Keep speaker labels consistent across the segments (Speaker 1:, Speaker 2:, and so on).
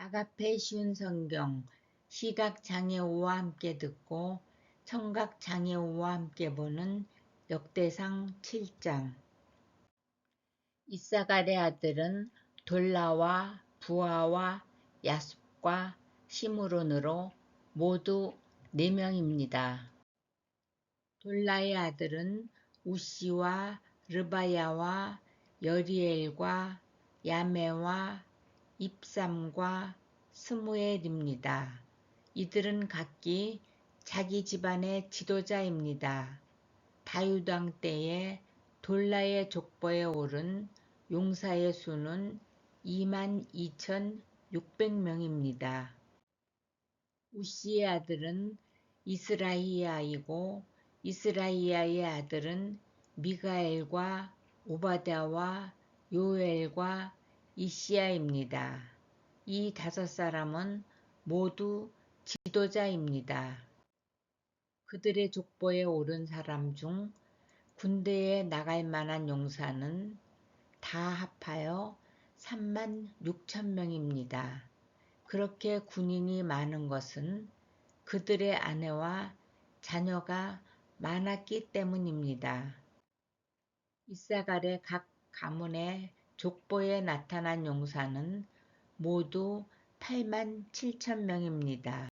Speaker 1: 아가페 쉬운 성경 시각장애우와 함께 듣고 청각장애우와 함께 보는 역대상 7장 이사갈의 아들은 돌라와 부하와 야숲과 시므론으로 모두 4명입니다. 돌라의 아들은 우시와 르바야와 여리엘과 야메와 입삼과 스무엘입니다. 이들은 각기 자기 집안의 지도자입니다. 다유당 때에 돌라의 족보에 오른 용사의 수는 22,600명입니다. 우시의 아들은 이스라이아이고 이스라이아의 아들은 미가엘과 오바다와 요엘과 이시야입니다. 이 다섯 사람은 모두 지도자입니다. 그들의 족보에 오른 사람 중 군대에 나갈 만한 용사는 다 합하여 3만 6천 명입니다. 그렇게 군인이 많은 것은 그들의 아내와 자녀가 많았기 때문입니다. 이사갈의 각 가문의 족보에 나타난 용사는 모두 8만 7천 명입니다.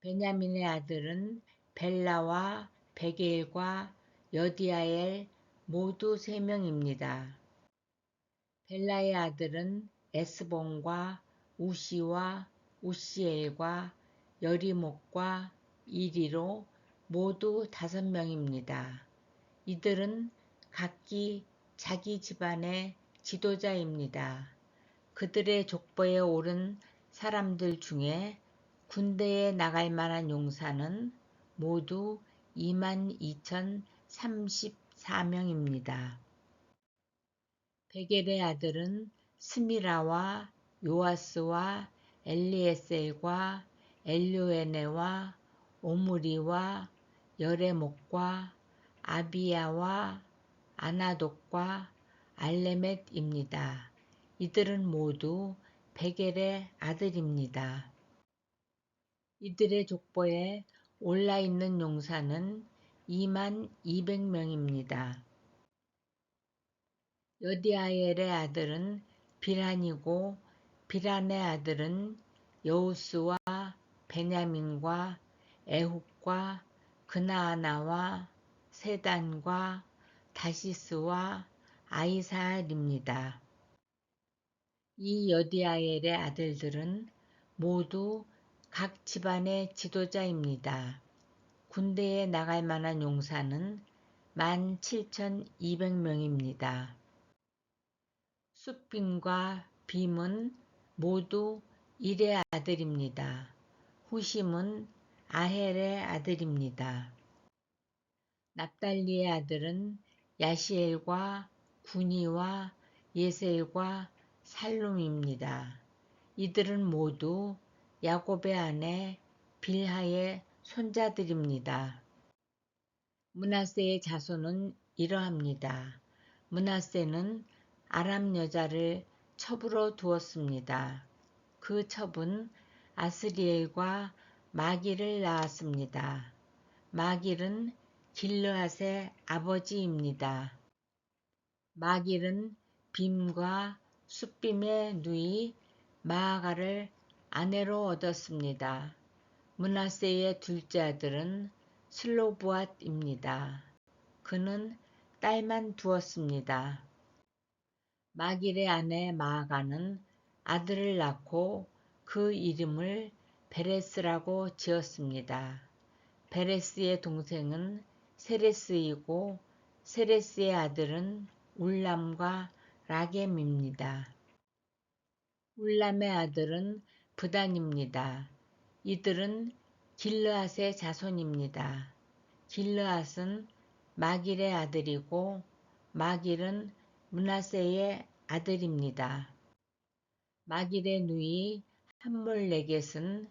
Speaker 1: 베냐민의 아들은 벨라와 베게일과 여디아엘 모두 3명입니다. 벨라의 아들은 에스본과 우시와 우시엘과 여리목과 이리로 모두 5명입니다. 이들은 각기 자기 집안의 지도자입니다. 그들의 족보에 오른 사람들 중에 군대에 나갈 만한 용사는 모두 22,034명입니다. 베겔의 아들은 스미라와 요아스와 엘리에셀과 엘료에네와 오므리와 여레목과 아비야와 아나독과 알레멧입니다. 이들은 모두 베겔의 아들입니다. 이들의 족보에 올라 있는 용사는 2만 200명입니다. 여디아엘의 아들은 비란이고 비란의 아들은 여우스와 베냐민과 에훗과 그나아나와 세단과 다시스와 아이사알입니다. 이 여디아엘의 아들들은 모두 각 집안의 지도자입니다. 군대에 나갈 만한 용사는 17,200명입니다. 숫빔과 빔은 모두 일의 아들입니다. 후심은 아헬의 아들입니다. 납달리의 아들은 야시엘과 구니와 예셀과 살룸입니다. 이들은 모두 야곱의 아내 빌하의 손자들입니다. 문하세의 자손은 이러합니다. 문하세는 아람 여자를 첩으로 두었습니다. 그 첩은 아스리엘과 마길을 낳았습니다. 마길은 길르앗의 아버지입니다. 마길은 빔과 숫빔의 누이 마아가를 아내로 얻었습니다. 문하세의 둘째 아들은 슬로브앗입니다. 그는 딸만 두었습니다. 마길의 아내 마아가는 아들을 낳고 그 이름을 베레스라고 지었습니다. 베레스의 동생은 세레스이고 세레스의 아들은 울람과 라겜입니다. 울람의 아들은 부단입니다. 이들은 길르앗의 자손입니다. 길르앗은 마길의 아들이고 마길은 문하세의 아들입니다. 마길의 누이 함몰레겟은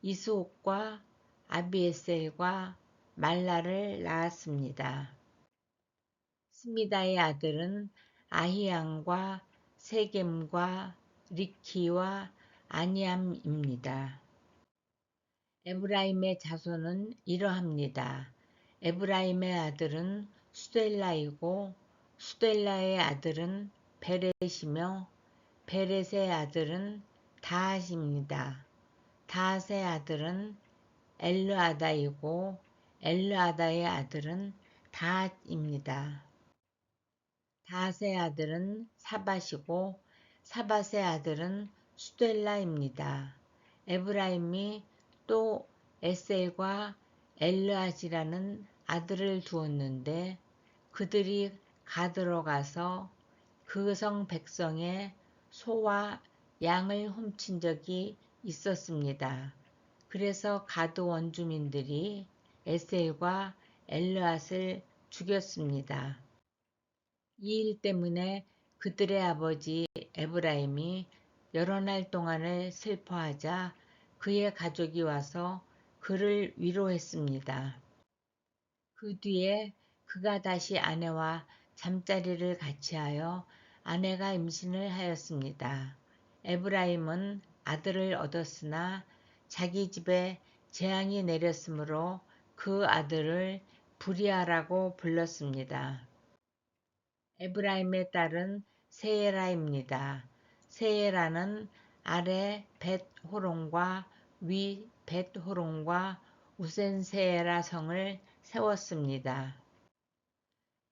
Speaker 1: 이스옥과 아비에셀과 말라를 낳았습니다. 스미다의 아들은 아히양과 세겜과 리키와 아니암입니다. 에브라임의 자손은 이러합니다. 에브라임의 아들은 수델라이고 수델라의 아들은 베렛이며 베렛의 아들은 다핫입니다. 다핫의 아들은 엘르아다이고 엘르아다의 아들은 다핫입니다. 다핫의 아들은 사밧이고 사밧의 아들은 수델라입니다. 에브라임이 또 에셀과 엘르아지라는 아들을 두었는데 그들이 가들어 가서 그 성 백성의 소와 양을 훔친 적이 있었습니다. 그래서 가드 원주민들이 에셀과 엘르앗을 죽였습니다. 이 일 때문에 그들의 아버지 에브라임이 여러 날 동안을 슬퍼하자 그의 가족이 와서 그를 위로했습니다. 그 뒤에 그가 다시 아내와 잠자리를 같이 하여 아내가 임신을 하였습니다. 에브라임은 아들을 얻었으나 자기 집에 재앙이 내렸으므로 그 아들을 부리아라고 불렀습니다. 에브라임의 딸은 세에라입니다. 세에라는 아래 벳호론과 위 벳호론과 우센세에라 성을 세웠습니다.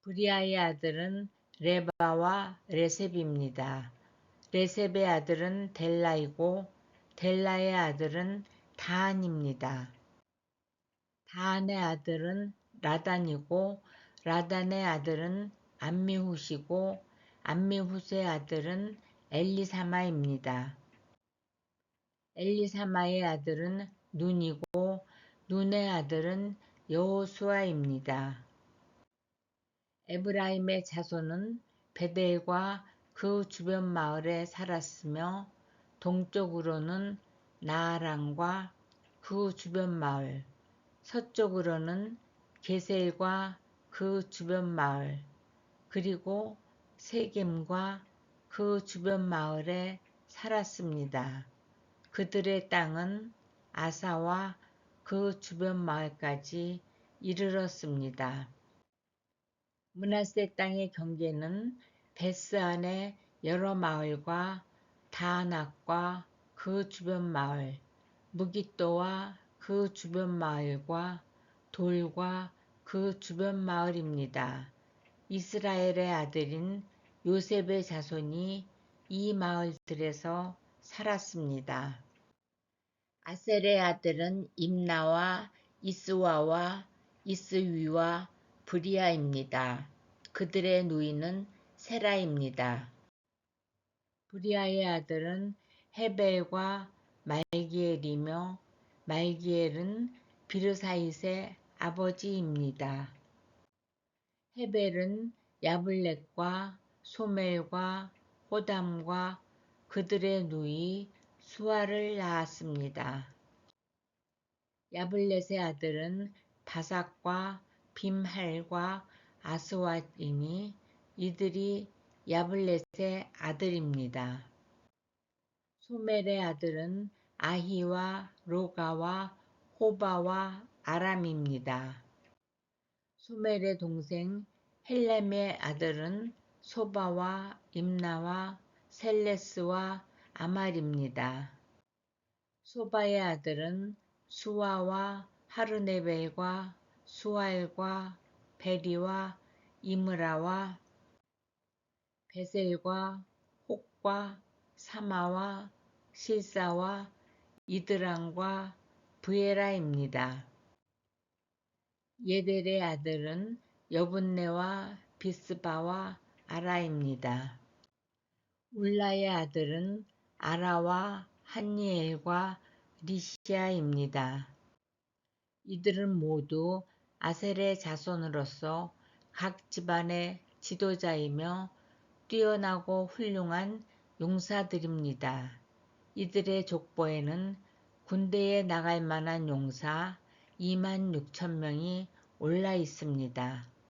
Speaker 1: 브리아의 아들은 레바와 레셉입니다. 레셉의 아들은 델라이고 델라의 아들은 다한입니다. 다한의 아들은 라단이고 라단의 아들은 안미훗이고 안미훗의 아들은 엘리사마입니다. 엘리사마의 아들은 눈이고 눈의 아들은 여호수아입니다. 에브라임의 자손은 베델과 그 주변 마을에 살았으며 동쪽으로는 나아랑과 그 주변 마을, 서쪽으로는 게셀과 그 주변 마을, 그리고 세겜과 그 주변 마을에 살았습니다. 그들의 땅은 아사와 그 주변 마을까지 이르렀습니다. 문하세 땅의 경계는 베스안의 여러 마을과 다낙과 그 주변 마을, 무기또와 그 주변 마을과 돌과 그 주변 마을입니다. 이스라엘의 아들인 요셉의 자손이 이 마을들에서 살았습니다. 아셀의 아들은 임나와 이스와와 이스위와 브리아입니다. 그들의 누이는 세라입니다. 브리아의 아들은 헤벨과 말기엘이며 말기엘은 비르사잇의 아버지입니다. 헤벨은 야블렛과 소멜과 호담과 그들의 누이 수아를 낳았습니다. 야블렛의 아들은 바삭과 빔할과 아스왓이니 이들이 야블렛의 아들입니다. 소멜의 아들은 아히와 로가와 호바와 아람입니다. 소멜의 동생 헬렘의 아들은 소바와 임나와 셀레스와 아말입니다. 소바의 아들은 수아와 하르네벨과 수알과 베리와 이므라와 베셀과 혹과 사마와 실사와 이드랑과 브에라입니다. 예델의 아들은 여분네와 비스바와 아라입니다. 울라의 아들은 아라와 한니엘과 리시아입니다. 이들은 모두 아셀의 자손으로서 각 집안의 지도자이며 뛰어나고 훌륭한 용사들입니다. 이들의 족보에는 군대에 나갈 만한 용사 2만 6천 명이 올라 있습니다.